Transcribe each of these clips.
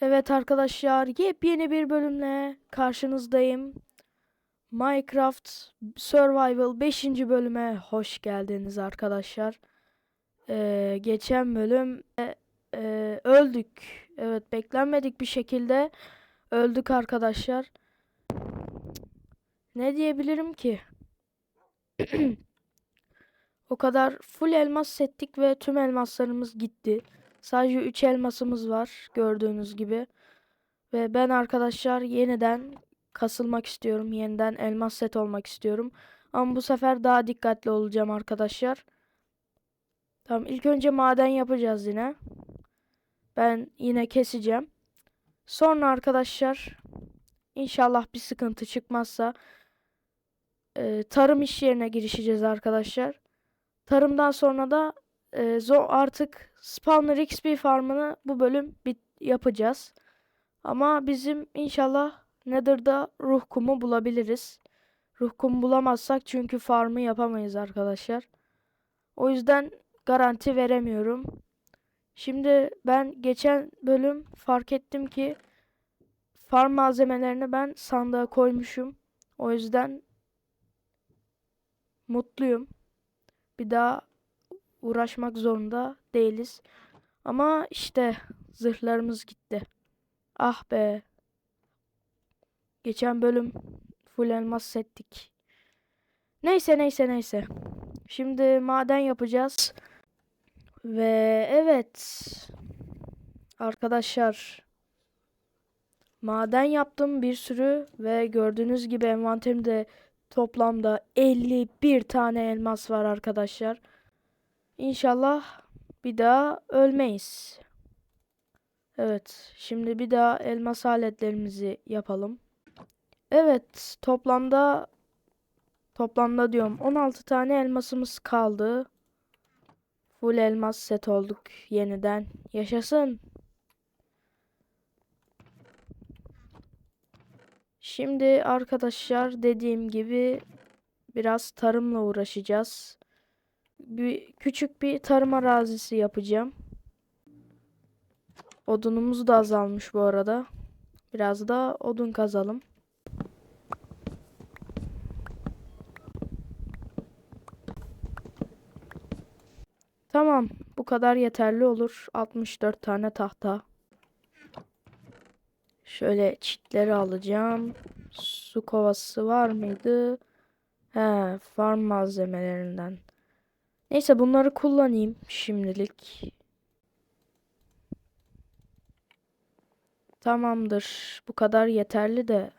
Evet arkadaşlar, yepyeni bir bölümle karşınızdayım. Minecraft Survival 5. bölüme hoş geldiniz arkadaşlar. Ee, geçen bölüm e, e, öldük. Evet, beklenmedik bir şekilde öldük arkadaşlar. Ne diyebilirim ki? O kadar full elmas settik ve tüm elmaslarımız gitti. Sadece 3 elmasımız var gördüğünüz gibi. Ve ben arkadaşlar yeniden kasılmak istiyorum. Yeniden elmas set olmak istiyorum. Ama bu sefer daha dikkatli olacağım arkadaşlar. Tamam ilk önce maden yapacağız yine. Ben yine keseceğim. Sonra arkadaşlar inşallah bir sıkıntı çıkmazsa tarım iş yerine girişeceğiz arkadaşlar. Tarımdan sonra da e, zo artık Spawner XP farmını bu bölüm bit yapacağız. Ama bizim inşallah Nether'da ruh kumu bulabiliriz. Ruh kumu bulamazsak çünkü farmı yapamayız arkadaşlar. O yüzden garanti veremiyorum. Şimdi ben geçen bölüm fark ettim ki farm malzemelerini ben sandığa koymuşum. O yüzden mutluyum. Bir daha uğraşmak zorunda değiliz. Ama işte zırhlarımız gitti. Ah be. Geçen bölüm full elmas settik. Neyse neyse neyse. Şimdi maden yapacağız. Ve evet. Arkadaşlar. Maden yaptım bir sürü ve gördüğünüz gibi envanterimde toplamda 51 tane elmas var arkadaşlar. İnşallah bir daha ölmeyiz. Evet, şimdi bir daha elmas aletlerimizi yapalım. Evet, toplamda toplamda diyorum 16 tane elmasımız kaldı. Full elmas set olduk yeniden. Yaşasın. Şimdi arkadaşlar dediğim gibi biraz tarımla uğraşacağız. Bir küçük bir tarım arazisi yapacağım. Odunumuz da azalmış bu arada. Biraz da odun kazalım. Tamam, bu kadar yeterli olur. 64 tane tahta. Şöyle çitleri alacağım. Su kovası var mıydı? He, farm malzemelerinden. Neyse bunları kullanayım şimdilik. Tamamdır. Bu kadar yeterli de.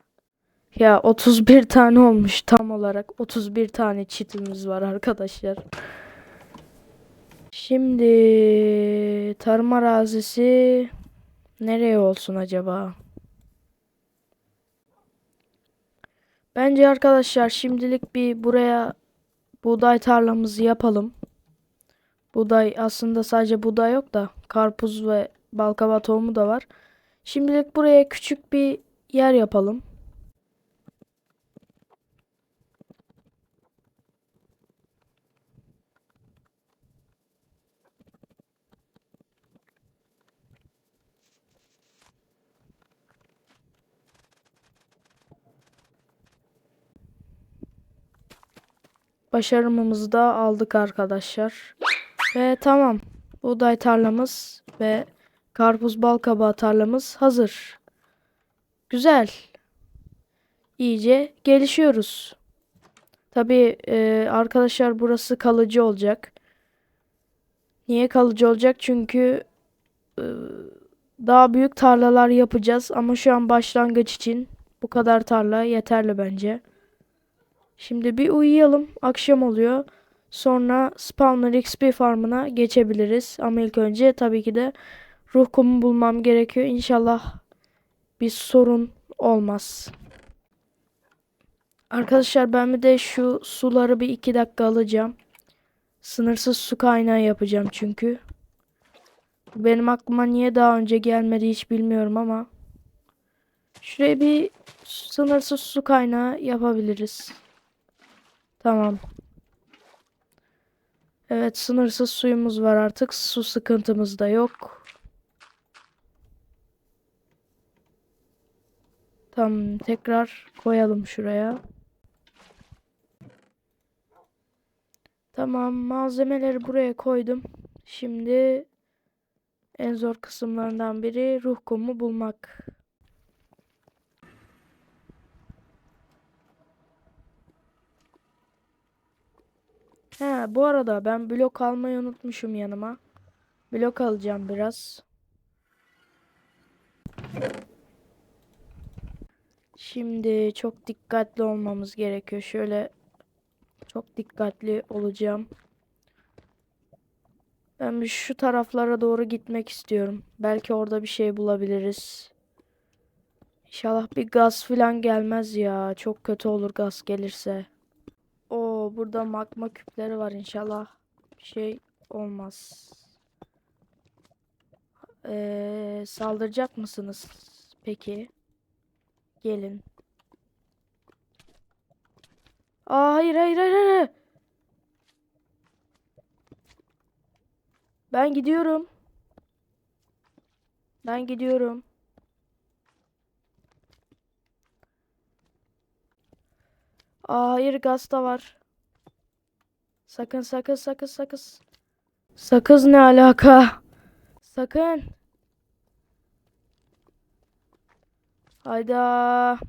Ya 31 tane olmuş tam olarak. 31 tane çitimiz var arkadaşlar. Şimdi tarım arazisi nereye olsun acaba? Bence arkadaşlar şimdilik bir buraya buğday tarlamızı yapalım. Buğday aslında sadece buğday yok da karpuz ve balkaba tohumu da var. Şimdilik buraya küçük bir yer yapalım. Başarımımızı da aldık arkadaşlar. Ve tamam. Buğday tarlamız ve karpuz bal kabağı tarlamız hazır. Güzel. İyice gelişiyoruz. Tabii e, arkadaşlar burası kalıcı olacak. Niye kalıcı olacak? Çünkü e, daha büyük tarlalar yapacağız ama şu an başlangıç için bu kadar tarla yeterli bence. Şimdi bir uyuyalım. Akşam oluyor. Sonra Spawner XP farmına geçebiliriz. Ama ilk önce tabii ki de ruh kumu bulmam gerekiyor. İnşallah bir sorun olmaz. Arkadaşlar ben bir de şu suları bir iki dakika alacağım. Sınırsız su kaynağı yapacağım çünkü. Benim aklıma niye daha önce gelmedi hiç bilmiyorum ama. Şuraya bir sınırsız su kaynağı yapabiliriz. Tamam. Evet sınırsız suyumuz var artık. Su sıkıntımız da yok. Tamam tekrar koyalım şuraya. Tamam malzemeleri buraya koydum. Şimdi en zor kısımlarından biri ruh kumu bulmak. He bu arada ben blok almayı unutmuşum yanıma. Blok alacağım biraz. Şimdi çok dikkatli olmamız gerekiyor. Şöyle çok dikkatli olacağım. Ben şu taraflara doğru gitmek istiyorum. Belki orada bir şey bulabiliriz. İnşallah bir gaz falan gelmez ya. Çok kötü olur gaz gelirse. Burada magma küpleri var inşallah. Bir şey olmaz. Ee, saldıracak mısınız? Peki. Gelin. Aa hayır hayır hayır hayır. Ben gidiyorum. Ben gidiyorum. Aa hayır gaz da var. Sakın sakın sakın sakın. Sakız ne alaka? Sakın. Hayda.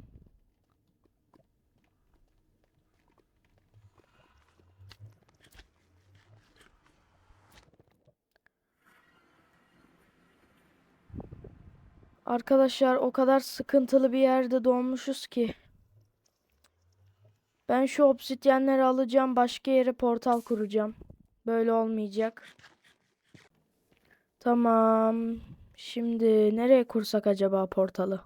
Arkadaşlar o kadar sıkıntılı bir yerde doğmuşuz ki. Ben şu obsidyenleri alacağım. Başka yere portal kuracağım. Böyle olmayacak. Tamam. Şimdi nereye kursak acaba portalı?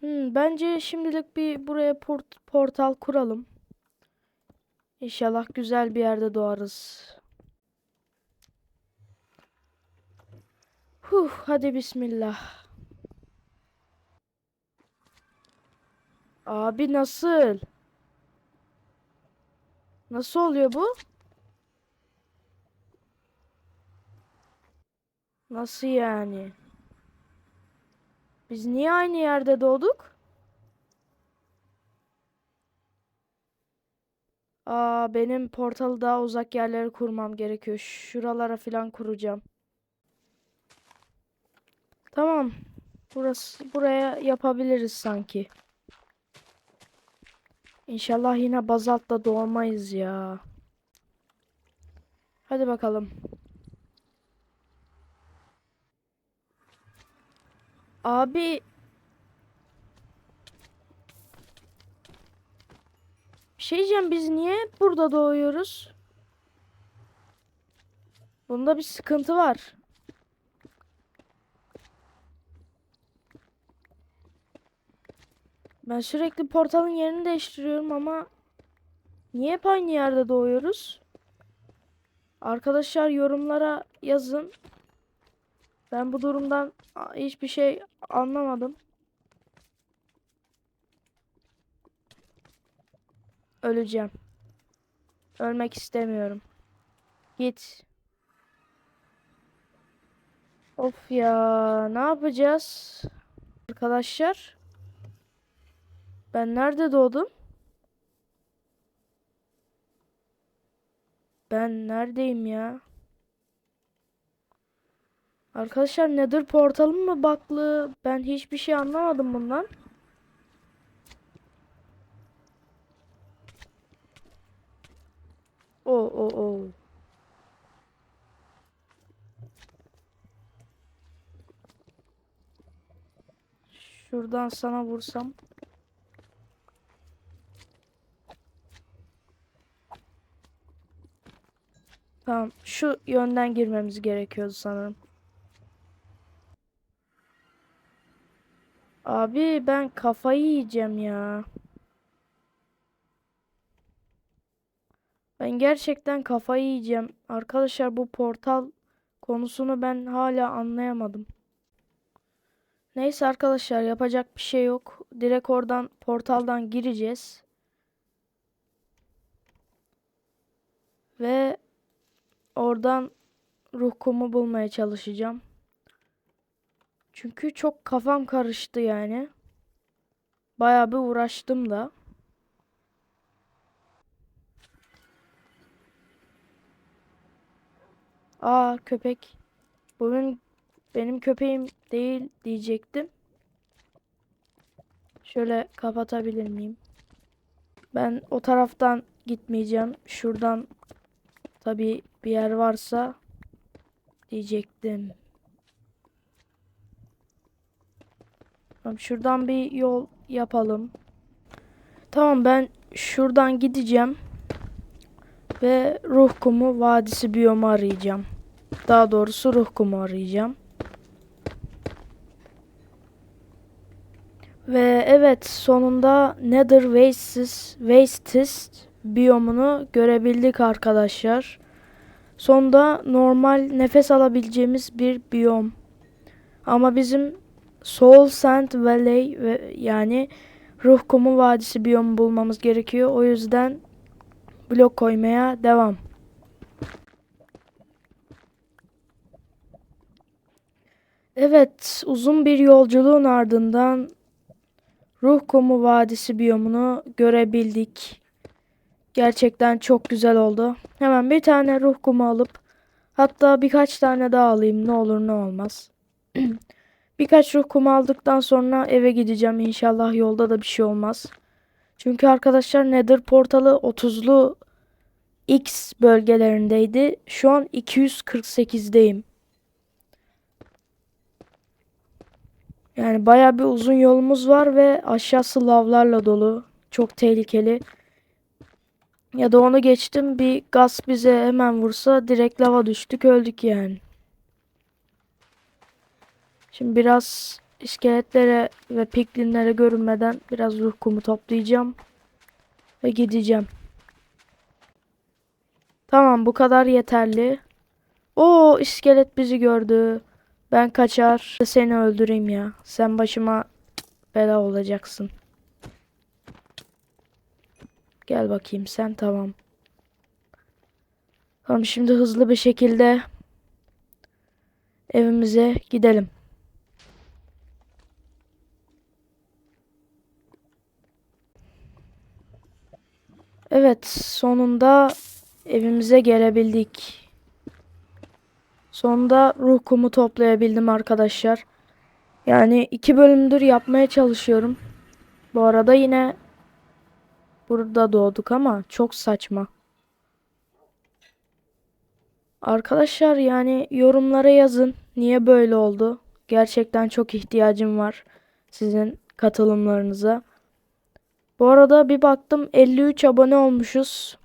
Hmm, bence şimdilik bir buraya port portal kuralım. İnşallah güzel bir yerde doğarız. Huh, hadi bismillah. Abi nasıl? Nasıl oluyor bu? Nasıl yani? Biz niye aynı yerde doğduk? Aa benim portalı daha uzak yerlere kurmam gerekiyor. Şuralara falan kuracağım. Tamam. Burası buraya yapabiliriz sanki. İnşallah yine bazaltla doğmayız ya. Hadi bakalım. Abi bir şey biz niye burada doğuyoruz? Bunda bir sıkıntı var. Ben sürekli portalın yerini değiştiriyorum ama niye hep aynı yerde doğuyoruz? Arkadaşlar yorumlara yazın. Ben bu durumdan hiçbir şey anlamadım. Öleceğim. Ölmek istemiyorum. Git. Of ya, ne yapacağız? Arkadaşlar, ben nerede doğdum? Ben neredeyim ya? Arkadaşlar Nether portalım mı baklı? Ben hiçbir şey anlamadım bundan. O o o. Şuradan sana vursam. Tamam, şu yönden girmemiz gerekiyordu sanırım. Abi ben kafayı yiyeceğim ya. Ben gerçekten kafayı yiyeceğim. Arkadaşlar bu portal konusunu ben hala anlayamadım. Neyse arkadaşlar yapacak bir şey yok. Direkt oradan portaldan gireceğiz. Ve oradan ruh kumu bulmaya çalışacağım. Çünkü çok kafam karıştı yani. Bayağı bir uğraştım da. Aa köpek. Bugün benim köpeğim değil diyecektim. Şöyle kapatabilir miyim? Ben o taraftan gitmeyeceğim. Şuradan tabii bir yer varsa diyecektim. Tamam, şuradan bir yol yapalım. Tamam ben şuradan gideceğim. Ve ruh kumu vadisi biyomu arayacağım. Daha doğrusu ruh kumu arayacağım. Ve evet sonunda Nether Wastes, Wastes biyomunu görebildik arkadaşlar. Sonunda normal nefes alabileceğimiz bir biyom. Ama bizim Soul Sand Valley ve yani Ruh Kumu Vadisi biyomu bulmamız gerekiyor. O yüzden blok koymaya devam. Evet, uzun bir yolculuğun ardından Ruh Kumu Vadisi biyomunu görebildik. Gerçekten çok güzel oldu. Hemen bir tane ruh kumu alıp hatta birkaç tane daha alayım ne olur ne olmaz. Birkaç ruh kumu aldıktan sonra eve gideceğim. İnşallah yolda da bir şey olmaz. Çünkü arkadaşlar Nether portalı 30'lu X bölgelerindeydi. Şu an 248'deyim. Yani baya bir uzun yolumuz var ve aşağısı lavlarla dolu. Çok tehlikeli. Ya da onu geçtim bir gaz bize hemen vursa direkt lava düştük öldük yani. Şimdi biraz iskeletlere ve piklinlere görünmeden biraz ruh kumu toplayacağım. Ve gideceğim. Tamam bu kadar yeterli. O iskelet bizi gördü. Ben kaçar seni öldüreyim ya. Sen başıma bela olacaksın. Gel bakayım sen tamam. Tamam şimdi hızlı bir şekilde evimize gidelim. Evet sonunda evimize gelebildik. Sonunda ruh kumu toplayabildim arkadaşlar. Yani iki bölümdür yapmaya çalışıyorum. Bu arada yine burada doğduk ama çok saçma. Arkadaşlar yani yorumlara yazın. Niye böyle oldu? Gerçekten çok ihtiyacım var sizin katılımlarınıza. Bu arada bir baktım 53 abone olmuşuz.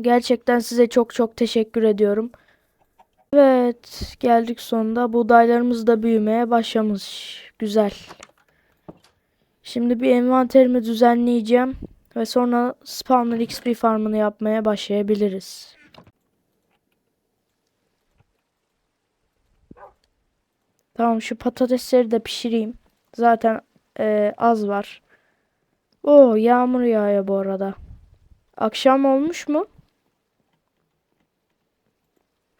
Gerçekten size çok çok teşekkür ediyorum. Evet geldik sonunda. Buğdaylarımız da büyümeye başlamış. Güzel. Şimdi bir envanterimi düzenleyeceğim. Ve sonra spawner XP farmını yapmaya başlayabiliriz. Tamam şu patatesleri de pişireyim. Zaten e, az var. Oo yağmur yağıyor bu arada. Akşam olmuş mu?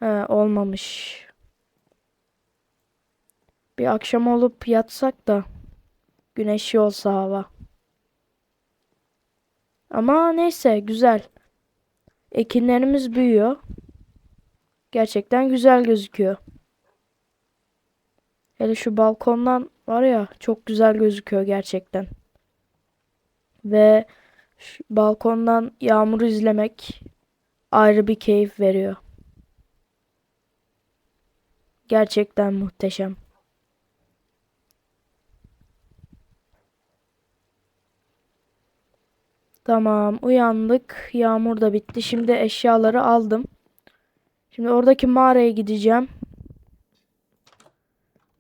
He olmamış. Bir akşam olup yatsak da güneşli olsa hava. Ama neyse güzel. Ekinlerimiz büyüyor. Gerçekten güzel gözüküyor. Hele şu balkondan var ya çok güzel gözüküyor gerçekten. Ve şu balkondan yağmuru izlemek ayrı bir keyif veriyor. Gerçekten muhteşem. Tamam uyandık. Yağmur da bitti. Şimdi eşyaları aldım. Şimdi oradaki mağaraya gideceğim.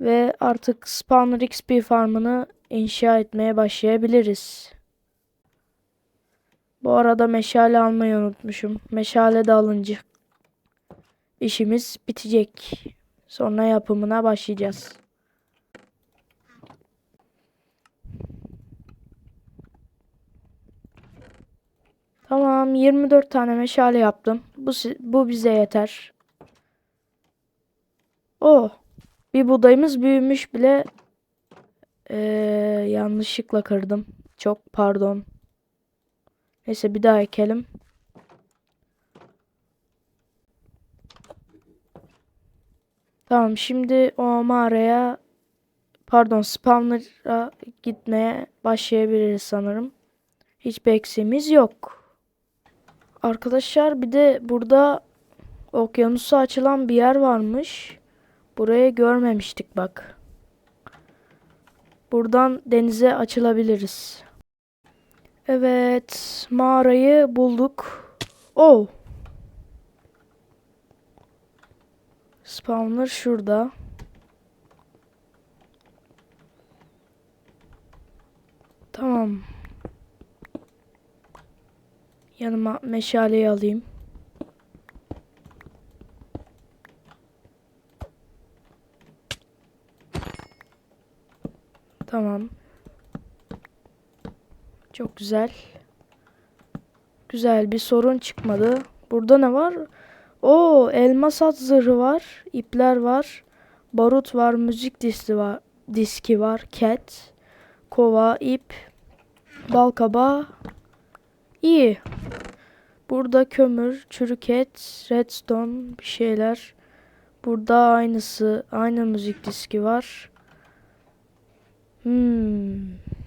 Ve artık Spawner XP farmını inşa etmeye başlayabiliriz. Bu arada meşale almayı unutmuşum. Meşale de alınca işimiz bitecek. Sonra yapımına başlayacağız. Tamam 24 tane meşale yaptım. Bu, bu bize yeter. Oh Bir buğdayımız büyümüş bile. Ee, yanlışlıkla kırdım. Çok pardon. Neyse bir daha ekelim. Tamam şimdi o mağaraya pardon spawner'a gitmeye başlayabiliriz sanırım. Hiçbir eksiğimiz yok. Arkadaşlar bir de burada okyanusa açılan bir yer varmış. Burayı görmemiştik bak. Buradan denize açılabiliriz. Evet, mağarayı bulduk. Oh. Spawner şurada. Tamam. Yanıma meşaleyi alayım. Tamam. Çok güzel. Güzel bir sorun çıkmadı. Burada ne var? O elmas at zırhı var. ipler var. Barut var. Müzik diski var. Diski var. Cat. Kova. ip. Balkaba. İyi. Burada kömür, çürük et, redstone bir şeyler. Burada aynısı, aynı müzik diski var. Hmm.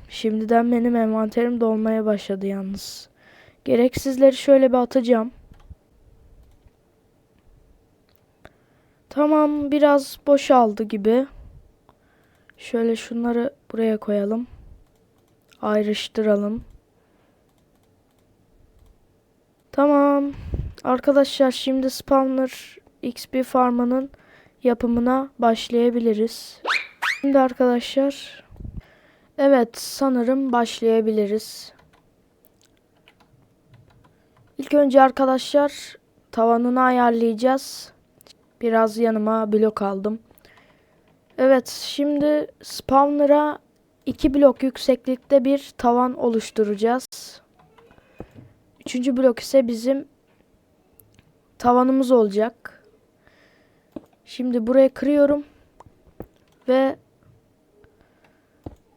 Şimdiden benim envanterim dolmaya başladı yalnız. Gereksizleri şöyle bir atacağım. Tamam biraz boşaldı gibi. Şöyle şunları buraya koyalım. Ayrıştıralım. Tamam. Arkadaşlar şimdi spawner XP farmının yapımına başlayabiliriz. Şimdi arkadaşlar Evet sanırım başlayabiliriz. İlk önce arkadaşlar tavanını ayarlayacağız. Biraz yanıma blok aldım. Evet şimdi spawner'a 2 blok yükseklikte bir tavan oluşturacağız. Üçüncü blok ise bizim tavanımız olacak. Şimdi buraya kırıyorum. Ve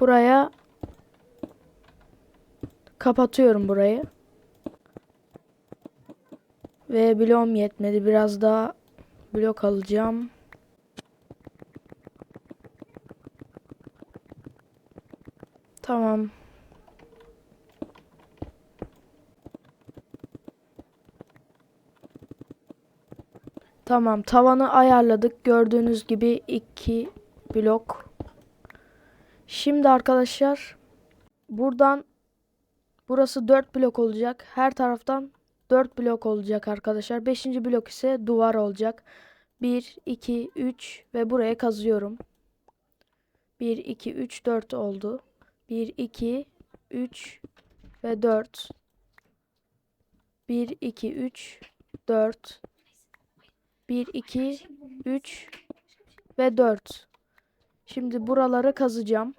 buraya kapatıyorum burayı. Ve bloğum yetmedi. Biraz daha blok alacağım. Tamam. Tamam, tavanı ayarladık. Gördüğünüz gibi iki blok. Şimdi arkadaşlar buradan burası 4 blok olacak. Her taraftan 4 blok olacak arkadaşlar. 5. blok ise duvar olacak. 1 2 3 ve buraya kazıyorum. 1 2 3 4 oldu. 1 2 3 ve 4 1 2 3 4 1 2 3 ve 4 Şimdi buraları kazacağım.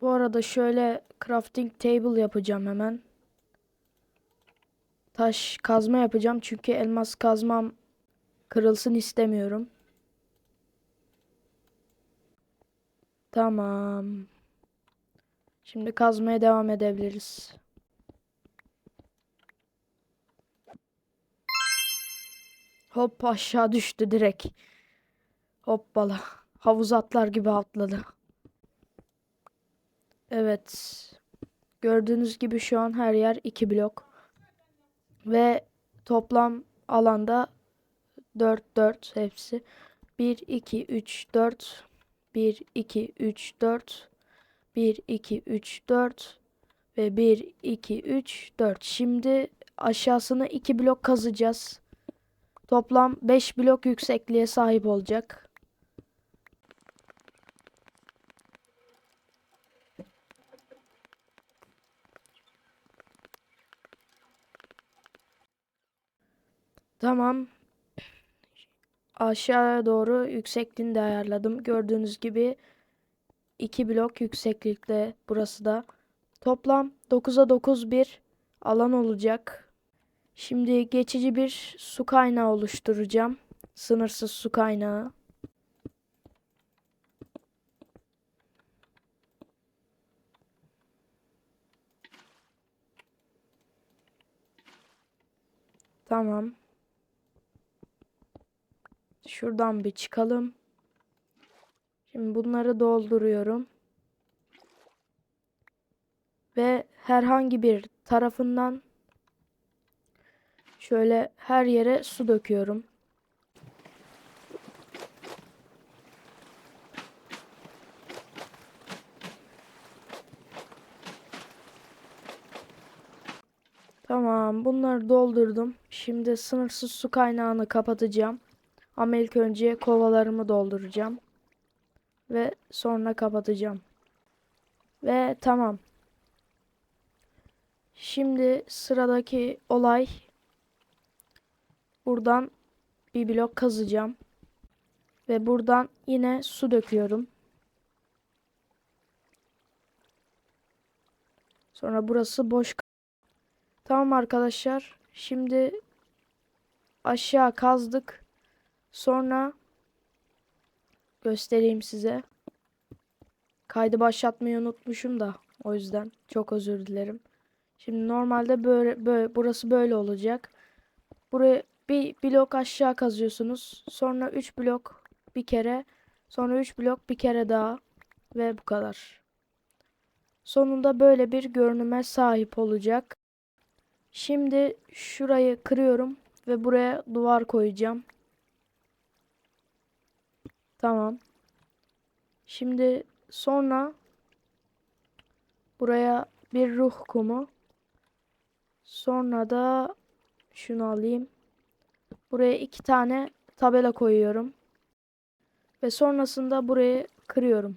Bu arada şöyle crafting table yapacağım hemen. Taş kazma yapacağım çünkü elmas kazmam kırılsın istemiyorum. Tamam. Şimdi kazmaya devam edebiliriz. Hop aşağı düştü direkt. Hoppala. Havuz atlar gibi atladı. Evet. Gördüğünüz gibi şu an her yer 2 blok. Ve toplam alanda 4 4 hepsi. 1 2 3 4 1 2 3 4 1 2 3 4 ve 1 2 3 4. Şimdi aşağısını 2 blok kazacağız. Toplam 5 blok yüksekliğe sahip olacak. Tamam. Aşağıya doğru yüksekliğini de ayarladım. Gördüğünüz gibi 2 blok yükseklikte burası da. Toplam 9'a 9 bir alan olacak. Şimdi geçici bir su kaynağı oluşturacağım. Sınırsız su kaynağı. Tamam. Şuradan bir çıkalım. Şimdi bunları dolduruyorum. Ve herhangi bir tarafından şöyle her yere su döküyorum. Tamam, bunları doldurdum. Şimdi sınırsız su kaynağını kapatacağım. Ama ilk önce kovalarımı dolduracağım. Ve sonra kapatacağım. Ve tamam. Şimdi sıradaki olay buradan bir blok kazacağım. Ve buradan yine su döküyorum. Sonra burası boş. Tamam arkadaşlar. Şimdi aşağı kazdık. Sonra göstereyim size. Kaydı başlatmayı unutmuşum da o yüzden çok özür dilerim. Şimdi normalde böyle, böyle burası böyle olacak. Buraya bir blok aşağı kazıyorsunuz. Sonra 3 blok bir kere, sonra 3 blok bir kere daha ve bu kadar. Sonunda böyle bir görünüme sahip olacak. Şimdi şurayı kırıyorum ve buraya duvar koyacağım. Tamam. Şimdi sonra buraya bir ruh kumu. Sonra da şunu alayım. Buraya iki tane tabela koyuyorum. Ve sonrasında burayı kırıyorum.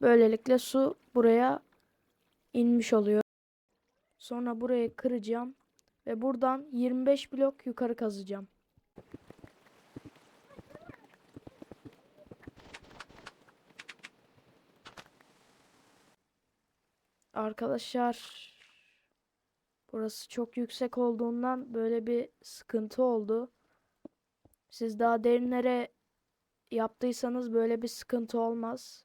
Böylelikle su buraya inmiş oluyor. Sonra burayı kıracağım. Ve buradan 25 blok yukarı kazacağım. Arkadaşlar burası çok yüksek olduğundan böyle bir sıkıntı oldu. Siz daha derinlere yaptıysanız böyle bir sıkıntı olmaz.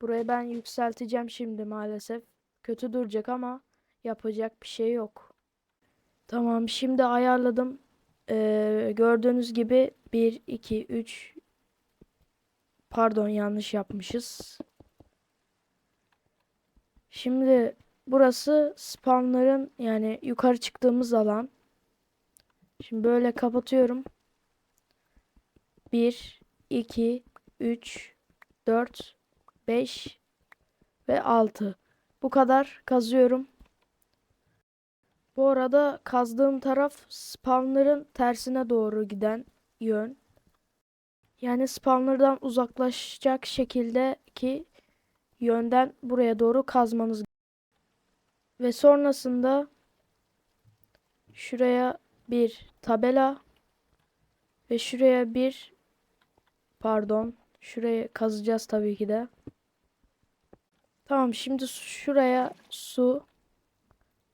Burayı ben yükselteceğim şimdi maalesef. Kötü duracak ama yapacak bir şey yok. Tamam şimdi ayarladım. Ee, gördüğünüz gibi 1, 2, 3 pardon yanlış yapmışız. Şimdi burası spawnların yani yukarı çıktığımız alan. Şimdi böyle kapatıyorum. 1, 2, 3, 4, 5 ve 6. Bu kadar kazıyorum. Bu arada kazdığım taraf spawnların tersine doğru giden yön. Yani spawnlardan uzaklaşacak şekilde ki yönden buraya doğru kazmanız. Ve sonrasında şuraya bir tabela ve şuraya bir pardon şuraya kazacağız tabii ki de. Tamam şimdi şuraya su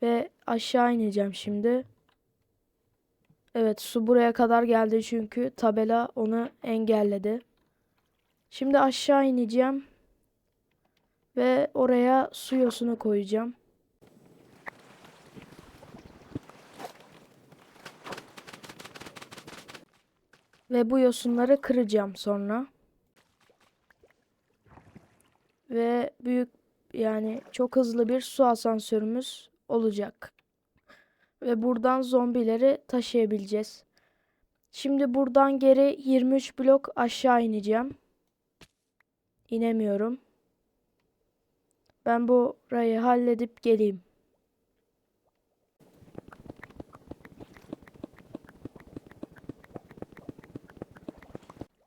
ve aşağı ineceğim şimdi. Evet su buraya kadar geldi çünkü tabela onu engelledi. Şimdi aşağı ineceğim. Ve oraya su yosunu koyacağım. Ve bu yosunları kıracağım sonra. Ve büyük yani çok hızlı bir su asansörümüz olacak. Ve buradan zombileri taşıyabileceğiz. Şimdi buradan geri 23 blok aşağı ineceğim. İnemiyorum. Ben burayı halledip geleyim.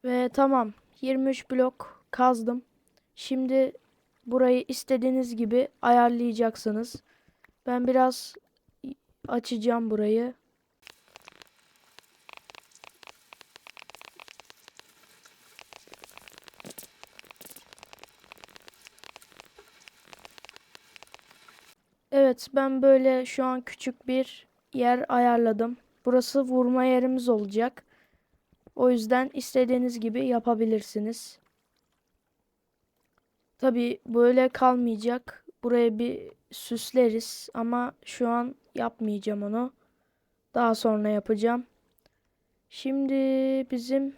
Ve tamam 23 blok kazdım. Şimdi burayı istediğiniz gibi ayarlayacaksınız. Ben biraz açacağım burayı. Evet ben böyle şu an küçük bir yer ayarladım. Burası vurma yerimiz olacak. O yüzden istediğiniz gibi yapabilirsiniz. Tabii böyle kalmayacak. Buraya bir süsleriz ama şu an yapmayacağım onu. Daha sonra yapacağım. Şimdi bizim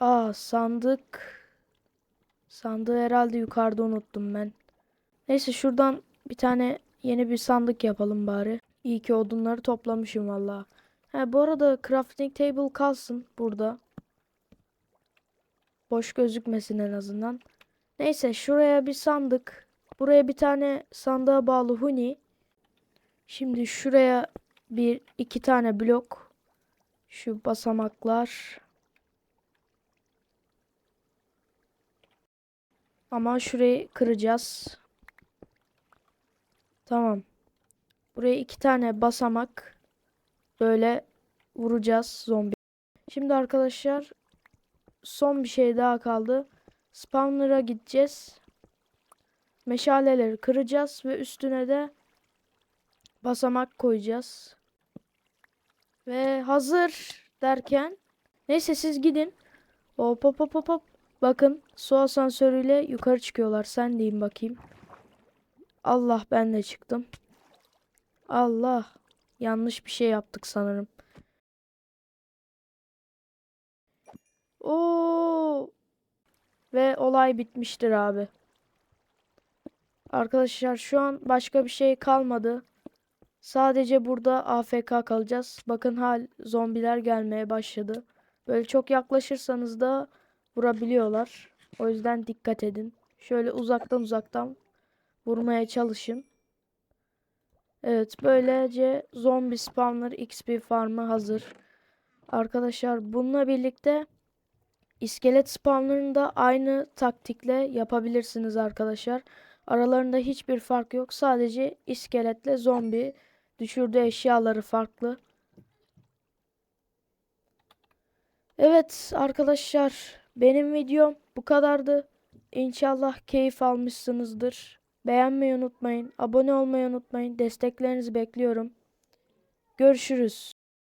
Aa sandık sandığı herhalde yukarıda unuttum ben. Neyse şuradan bir tane yeni bir sandık yapalım bari. İyi ki odunları toplamışım valla. Ha bu arada crafting table kalsın burada. Boş gözükmesin en azından. Neyse şuraya bir sandık. Buraya bir tane sandığa bağlı huni. Şimdi şuraya bir iki tane blok. Şu basamaklar. Ama şurayı kıracağız. Tamam. Buraya iki tane basamak böyle vuracağız zombi. Şimdi arkadaşlar son bir şey daha kaldı. Spawner'a gideceğiz. Meşaleleri kıracağız ve üstüne de basamak koyacağız. Ve hazır derken neyse siz gidin. Hop hop hop hop. Bakın su asansörüyle yukarı çıkıyorlar. Sen diyeyim bakayım. Allah ben de çıktım. Allah. Yanlış bir şey yaptık sanırım. Oo. Ve olay bitmiştir abi. Arkadaşlar şu an başka bir şey kalmadı. Sadece burada AFK kalacağız. Bakın hal zombiler gelmeye başladı. Böyle çok yaklaşırsanız da vurabiliyorlar. O yüzden dikkat edin. Şöyle uzaktan uzaktan vurmaya çalışın. Evet böylece zombi spawner XP farmı hazır. Arkadaşlar bununla birlikte iskelet spawnerını da aynı taktikle yapabilirsiniz arkadaşlar. Aralarında hiçbir fark yok. Sadece iskeletle zombi düşürdüğü eşyaları farklı. Evet arkadaşlar benim videom bu kadardı. İnşallah keyif almışsınızdır. Beğenmeyi unutmayın. Abone olmayı unutmayın. Desteklerinizi bekliyorum. Görüşürüz.